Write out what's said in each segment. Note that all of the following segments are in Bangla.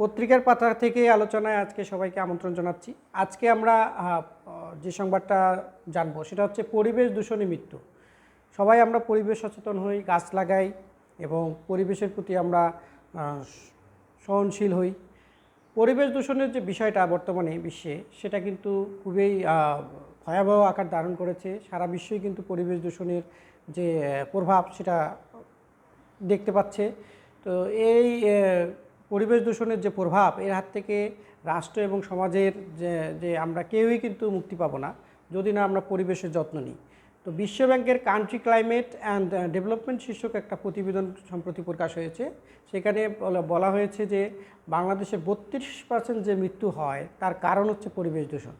পত্রিকার পাতা থেকে আলোচনায় আজকে সবাইকে আমন্ত্রণ জানাচ্ছি। আজকে আমরা যে সংবাদটা জানব সেটা হচ্ছে পরিবেশ দূষণে মৃত্যু। সবাই আমরা পরিবেশ সচেতন হই, গাছ লাগাই এবং পরিবেশের প্রতি আমরা সহনশীল হই। পরিবেশ দূষণের যে বিষয়টা বর্তমানে বিশ্বে, সেটা কিন্তু খুবই ভয়াবহ আকার ধারণ করেছে। সারা বিশ্বই কিন্তু পরিবেশ দূষণের যে প্রভাব সেটা দেখতে পাচ্ছে। তো এই পরিবেশ দূষণের যে প্রভাব, এর হাত থেকে রাষ্ট্র এবং সমাজের যে যে আমরা কেউই কিন্তু মুক্তি পাবো না যদি না আমরা পরিবেশের যত্ন নিই। তো বিশ্ব ব্যাংকের কান্ট্রি ক্লাইমেট অ্যান্ড ডেভেলপমেন্ট শীর্ষক একটা প্রতিবেদন সম্প্রতি প্রকাশ হয়েছে। সেখানে বলা- হয়েছে যে বাংলাদেশে বত্রিশ পার্সেন্ট যে মৃত্যু হয়, তার কারণ হচ্ছে পরিবেশ দূষণ।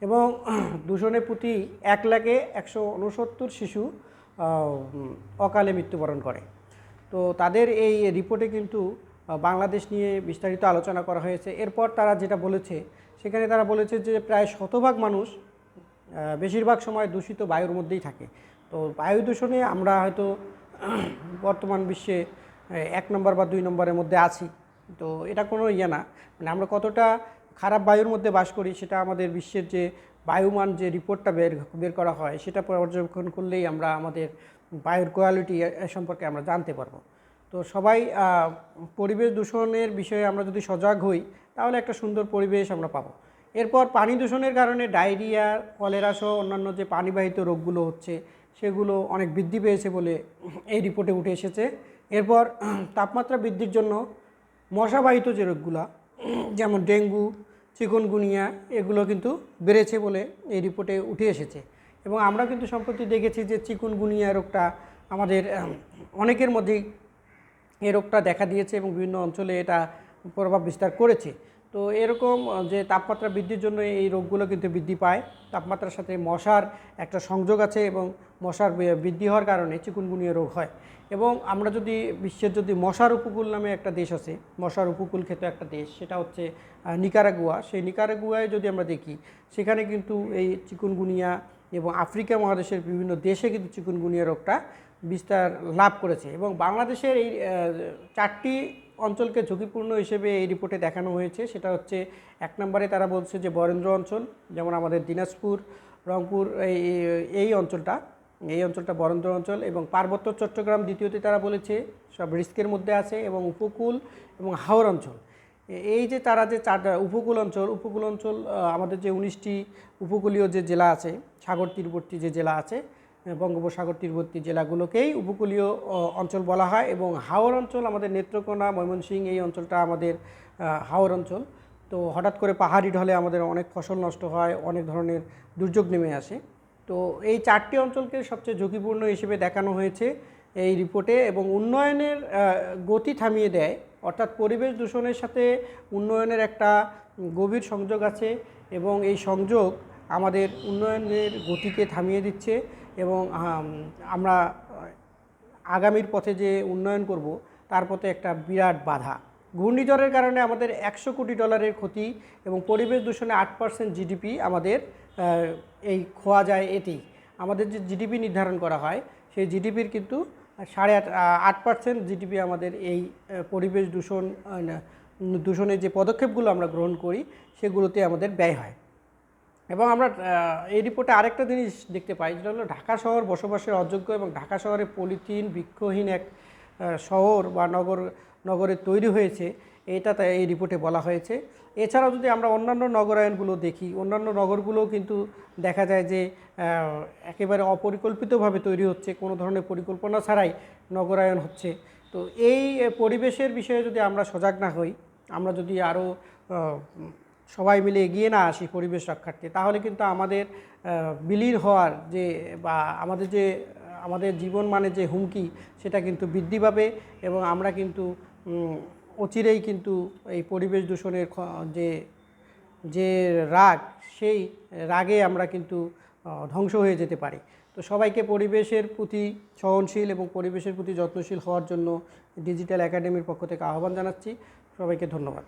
এবং দূষণের প্রতি এক লাখে একশো উনসত্তর শিশু অকালে মৃত্যুবরণ করে। তো তাদের এই রিপোর্টে কিন্তু বাংলাদেশ নিয়ে বিস্তারিত আলোচনা করা হয়েছে। এরপর তারা যেটা বলেছে, সেখানে তারা বলেছে যে প্রায় শতভাগ মানুষ বেশিরভাগ সময় দূষিত বায়ুর মধ্যেই থাকে। তো বায়ু দূষণে আমরা হয়তো বর্তমান বিশ্বে এক নম্বর বা দুই নম্বরের মধ্যে আছি। তো এটা কোনো ইয়ে না। মানে আমরা কতটা খারাপ বায়ুর মধ্যে বাস করি, সেটা আমাদের বিশ্বের যে বায়ুমান যে রিপোর্টটা বের বের করা হয়, সেটা পর্যবেক্ষণ করলেই আমরা আমাদের বায়ুর কোয়ালিটি সম্পর্কে আমরা জানতে পারব। তো সবাই পরিবেশ দূষণের বিষয়ে আমরা যদি সজাগ হই, তাহলে একটা সুন্দর পরিবেশ আমরা পাবো। এরপর পানি দূষণের কারণে ডায়রিয়া, কলেরা সহ অন্যান্য যে পানিবাহিত রোগগুলো হচ্ছে, সেগুলো অনেক বৃদ্ধি পেয়েছে বলে এই রিপোর্টে উঠে এসেছে। এরপর তাপমাত্রা বৃদ্ধির জন্য মশাবাহিত যে রোগগুলো, যেমন ডেঙ্গু, চিকনগুনিয়া, এগুলো কিন্তু বেড়েছে বলে এই রিপোর্টে উঠে এসেছে। এবং আমরা কিন্তু সম্প্রতি দেখেছি যে চিকুনগুনিয়া রোগটা আমাদের অনেকের মধ্যেই এই রোগটা দেখা দিয়েছে এবং বিভিন্ন অঞ্চলে এটা প্রভাব বিস্তার করেছে। তো এরকম যে তাপমাত্রা বৃদ্ধির জন্য এই রোগগুলো কিন্তু বৃদ্ধি পায়। তাপমাত্রার সাথে মশার একটা সংযোগ আছে এবং মশার বৃদ্ধি হওয়ার কারণে চিকুনগুনিয়া রোগ হয়। এবং আমরা যদি বিশ্বের যদি মশার উপকূল নামে একটা দেশ আছে, মশার উপকূল খেতে একটা দেশ, সেটা হচ্ছে নিকারাগুয়া। সেই নিকারাগুয়ায় যদি আমরা দেখি, সেখানে কিন্তু এই চিকুনগুনিয়া এবং আফ্রিকা মহাদেশের বিভিন্ন দেশে কিন্তু চিকুনগুনিয়া রোগটা বিস্তার লাভ করেছে এবং বাংলাদেশের এই চারটি অঞ্চলকে ঝুঁকিপূর্ণ হিসেবে এই রিপোর্টে দেখানো হয়েছে। সেটা হচ্ছে, এক নম্বরে তারা বলছে যে বরেন্দ্র অঞ্চল, যেমন আমাদের দিনাজপুর, রংপুর, এই এই অঞ্চলটা এই অঞ্চলটা বরেন্দ্র অঞ্চল এবং পার্বত্য চট্টগ্রাম দ্বিতীয়তে তারা বলেছে সব রিস্কের মধ্যে আছে এবং উপকূল এবং হাওর অঞ্চল। এই যে তারা যে চার, উপকূল অঞ্চল উপকূল অঞ্চল আমাদের যে উনিশটি উপকূলীয় যে জেলা আছে, সাগর তীরবর্তী যে জেলা আছে বঙ্গোপসাগর তীরবর্তী জেলাগুলোকেই উপকূলীয় অঞ্চল বলা হয় এবং হাওর অঞ্চল আমাদের নেত্রকোনা, ময়মনসিংহ, এই অঞ্চলটা আমাদের হাওর অঞ্চল। তো হঠাৎ করে পাহাড়ি ঢলে আমাদের অনেক ফসল নষ্ট হয়, অনেক ধরনের দুর্যোগ নেমে আসে। তো এই চারটি অঞ্চলকে সবচেয়ে ঝুঁকিপূর্ণ হিসেবে দেখানো হয়েছে এই রিপোর্টে এবং উন্নয়নের গতি থামিয়ে দেয়। অর্থাৎ পরিবেশ দূষণের সাথে উন্নয়নের একটা গভীর সংযোগ আছে এবং এই সংযোগ আমাদের উন্নয়নের গতিকে থামিয়ে দিচ্ছে। এবং আমরা আগামীর পথে যে উন্নয়ন করব, তার পথে একটা বিরাট বাধা। ঘূর্ণিঝড়ের কারণে আমাদের একশো কোটি ডলারের ক্ষতি এবং পরিবেশ দূষণে আট পার্সেন্ট জিডিপি আমাদের এই খোয়া যায় এটি আমাদের যে জিডিপি নির্ধারণ করা হয়, সেই জিডিপির কিন্তু সাড়ে আট আট পার্সেন্ট জিডিপি আমাদের এই পরিবেশ দূষণ দূষণের যে পদক্ষেপগুলো আমরা গ্রহণ করি, সেগুলোতে আমাদের ব্যয় হয়। এবং আমরা এই রিপোর্টে আরেকটা জিনিস দেখতে পাই, যেটা হলো ঢাকা শহর বসবাসের অযোগ্য এবং ঢাকা শহরে পলিথিন বৃক্ষহীন এক শহর বা নগর, নগরে তৈরি হয়েছে, এটা তাই এই রিপোর্টে বলা হয়েছে। এছাড়াও যদি আমরা অন্যান্য নগরায়নগুলো দেখি, অন্যান্য নগরগুলোও কিন্তু দেখা যায় যে একেবারে অপরিকল্পিতভাবে তৈরি হচ্ছে, কোনো ধরনের পরিকল্পনা ছাড়াই নগরায়ন হচ্ছে। তো এই পরিবেশের বিষয়ে যদি আমরা সজাগ না হই, আমরা যদি আরও সবাই মিলে এগিয়ে না আসি পরিবেশ রক্ষার্থে, তাহলে কিন্তু আমাদের বিলীন হওয়ার যে, বা আমাদের যে, আমাদের জীবন মানে যে হুমকি, সেটা কিন্তু বৃদ্ধি পাবে এবং আমরা কিন্তু অচিরেই কিন্তু এই পরিবেশ দূষণের যে যে রাগ, সেই রাগে আমরা কিন্তু ধ্বংস হয়ে যেতে পারি। তো সবাইকে পরিবেশের প্রতি সহনশীল এবং পরিবেশের প্রতি যত্নশীল হওয়ার জন্য ডিজিটাল একাডেমির পক্ষ থেকে আহ্বান জানাচ্ছি। সবাইকে ধন্যবাদ।